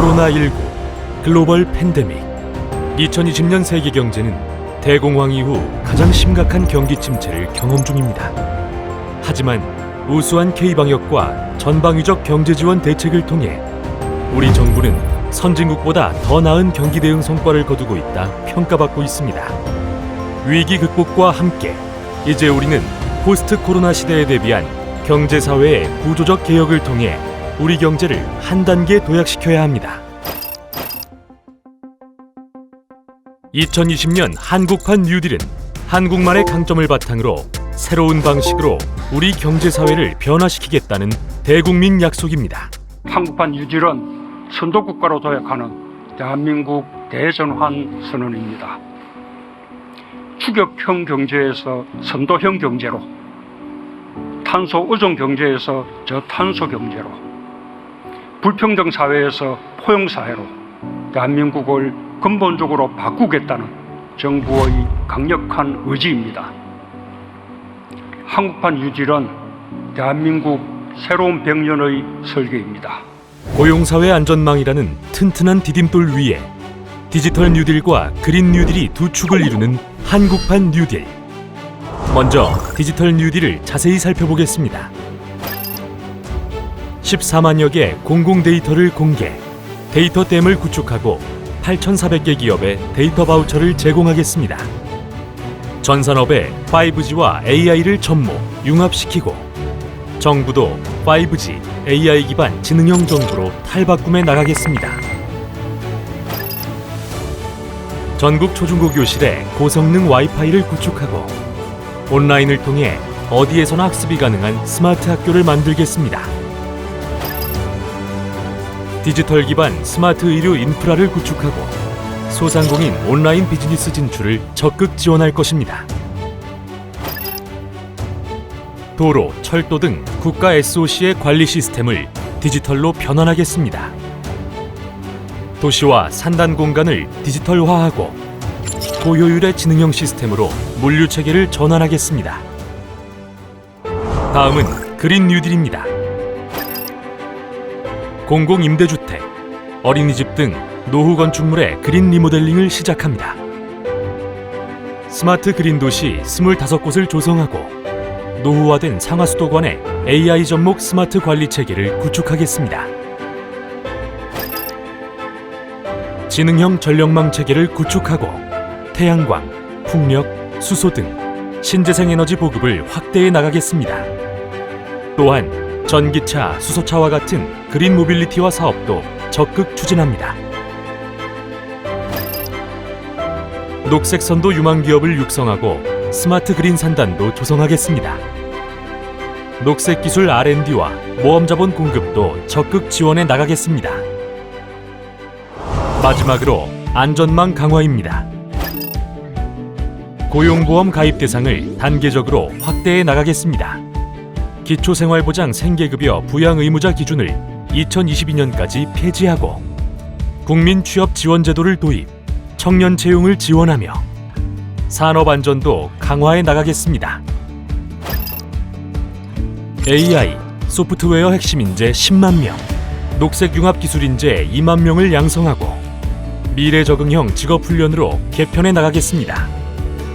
코로나19 글로벌 팬데믹 2020년 세계 경제는 대공황 이후 가장 심각한 경기 침체를 경험 중입니다. 하지만 우수한 K-방역과 전방위적 경제 지원 대책을 통해 우리 정부는 선진국보다 더 나은 경기 대응 성과를 거두고 있다 평가받고 있습니다. 위기 극복과 함께 이제 우리는 포스트 코로나 시대에 대비한 경제 사회의 구조적 개혁을 통해 우리 경제를 한 단계 도약시켜야 합니다. 2020년 한국판 뉴딜은 한국만의 강점을 바탕으로 새로운 방식으로 우리 경제 사회를 변화시키겠다는 대국민 약속입니다. 한국판 유질은 선도국가로 도약하는 대한민국 대전환 선언입니다. 추격형 경제에서 선도형 경제로, 탄소 의존 경제에서 저탄소 경제로, 불평등 사회에서 포용 사회로 대한민국을 근본적으로 바꾸겠다는 정부의 강력한 의지입니다. 한국판 유질은 대한민국 새로운 백년의 설계입니다. 고용사회 안전망이라는 튼튼한 디딤돌 위에 디지털 뉴딜과 그린 뉴딜이 두 축을 이루는 한국판 뉴딜. 먼저 디지털 뉴딜을 자세히 살펴보겠습니다. 14만여 개 공공 데이터를 공개, 데이터 댐을 구축하고 8,400개 기업에 데이터 바우처를 제공하겠습니다. 전 산업에 5G와 AI를 접목, 융합시키고 정부도 5G, AI 기반 지능형 정부로 탈바꿈해 나가겠습니다. 전국 초중고 교실에 고성능 와이파이를 구축하고 온라인을 통해 어디에서나 학습이 가능한 스마트 학교를 만들겠습니다. 디지털 기반 스마트 의료 인프라를 구축하고 소상공인 온라인 비즈니스 진출을 적극 지원할 것입니다. 도로, 철도 등 국가 SOC의 관리 시스템을 디지털로 변환하겠습니다. 도시와 산단 공간을 디지털화하고 고효율의 지능형 시스템으로 물류 체계를 전환하겠습니다. 다음은 그린 뉴딜입니다. 공공 임대주택, 어린이집 등 노후 건축물의 그린 리모델링을 시작합니다. 스마트 그린 도시 25곳을 조성하고 노후화된 상하수도관에 AI 접목 스마트 관리 체계를 구축하겠습니다. 지능형 전력망 체계를 구축하고 태양광, 풍력, 수소 등 신재생 에너지 보급을 확대해 나가겠습니다. 또한 전기차, 수소차와 같은 그린 모빌리티화 사업도 적극 추진합니다. 녹색 선도 유망 기업을 육성하고 스마트 그린 산단도 조성하겠습니다. 녹색 기술 R&D와 모험 자본 공급도 적극 지원해 나가겠습니다. 마지막으로 안전망 강화입니다. 고용보험 가입 대상을 단계적으로 확대해 나가겠습니다. 기초생활보장 생계급여 부양 의무자 기준을 2022년까지 폐지하고 국민 취업 지원 제도를 도입, 청년 채용을 지원하며 산업 안전도 강화해 나가겠습니다. AI, 소프트웨어 핵심 인재 10만 명, 녹색 융합 기술 인재 2만 명을 양성하고 미래 적응형 직업 훈련으로 개편해 나가겠습니다.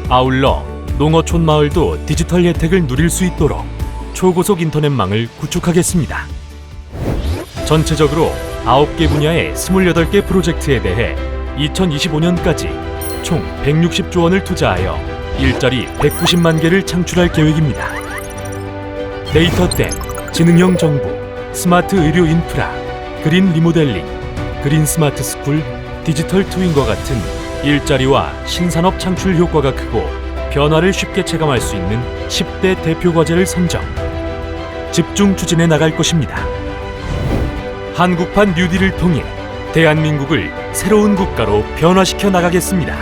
아울러 농어촌 마을도 디지털 혜택을 누릴 수 있도록 초고속 인터넷망을 구축하겠습니다. 전체적으로 9개 분야의 28개 프로젝트에 대해 2025년까지 총 160조 원을 투자하여 일자리 190만 개를 창출할 계획입니다. 데이터댐, 지능형 정부, 스마트 의료 인프라, 그린 리모델링, 그린 스마트 스쿨, 디지털 트윈과 같은 일자리와 신산업 창출 효과가 크고 변화를 쉽게 체감할 수 있는 10대 대표 과제를 선정, 집중 추진해 나갈 것입니다. 한국판 뉴딜을 통해 대한민국을 새로운 국가로 변화시켜 나가겠습니다.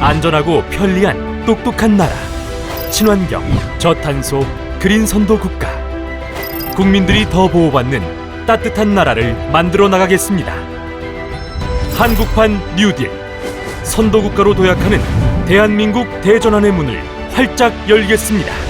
안전하고 편리한 똑똑한 나라, 친환경, 저탄소, 그린 선도 국가. 국민들이 더 보호받는 따뜻한 나라를 만들어 나가겠습니다. 한국판 뉴딜, 선도 국가로 도약하는 대한민국 대전환의 문을 활짝 열겠습니다.